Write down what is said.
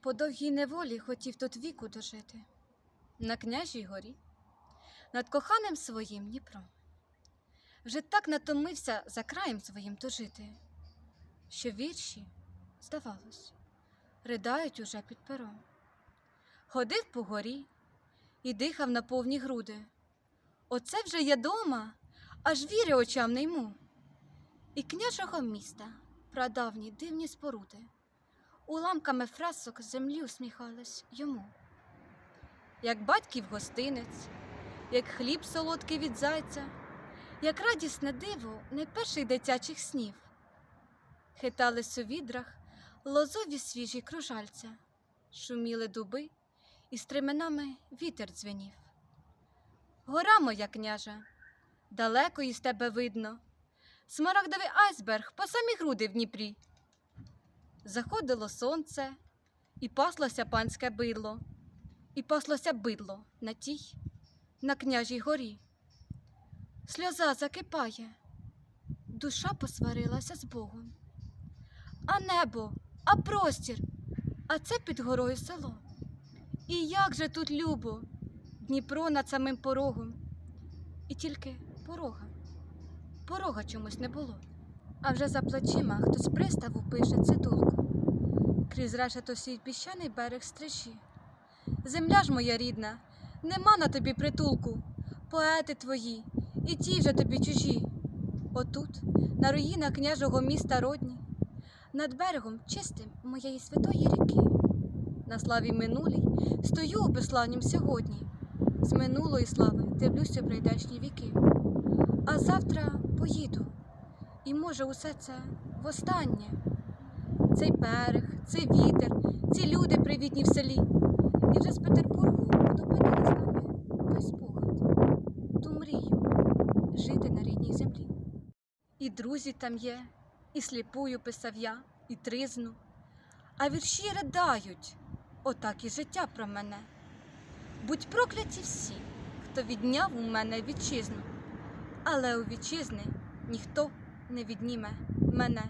По довгій неволі хотів тут віку дожити, на княжій горі, над коханим своїм Дніпром. Вже так натомився за краєм своїм тужити, що вірші, здавалось, ридають уже під пером. Ходив по горі і дихав на повні груди. Оце вже я дома, аж віри очам не йму. І княжого міста прадавні дивні споруди, уламками фресок землі усміхались йому. Як батьків гостинець, як хліб солодкий від зайця, як радісне диво найперших дитячих снів. Хитались у відрах лозові свіжі кружальця, шуміли дуби, і стременами вітер дзвенів. Гора моя, княже, далеко із тебе видно, смарагдовий айсберг по самі груди в Дніпрі. Заходило сонце, і паслося панське бидло, і паслося бидло на тій, на княжій горі. Сльоза закипає, душа посварилася з Богом. А небо, а простір, а це під горою село. І як же тут любо, Дніпро над самим порогом. І тільки порога, порога чомусь не було. А вже за плечима хтось приставу пише цитулку. Крізь решето свій піщаний берег стрижі. Земля ж моя рідна, нема на тобі притулку, поети твої, і ті вже тобі чужі. Отут, на руїнах княжого міста родні, над берегом чистим моєї святої ріки. На славі минулій стою у безславнім сьогодні. З минулої слави дивлюся прийдешні віки. А завтра поїду, і може усе це востаннє. Цей берег, цей вітер, ці люди привітні в селі. І вже з Петербургу допитали з нами той спогад, ту мрію жити на рідній землі. І друзі там є, і сліпую писав я, і тризну, а вірші ридають, отак і життя про мене. Будь прокляті всі, хто відняв у мене вітчизну, але у вітчизни ніхто не відніме мене.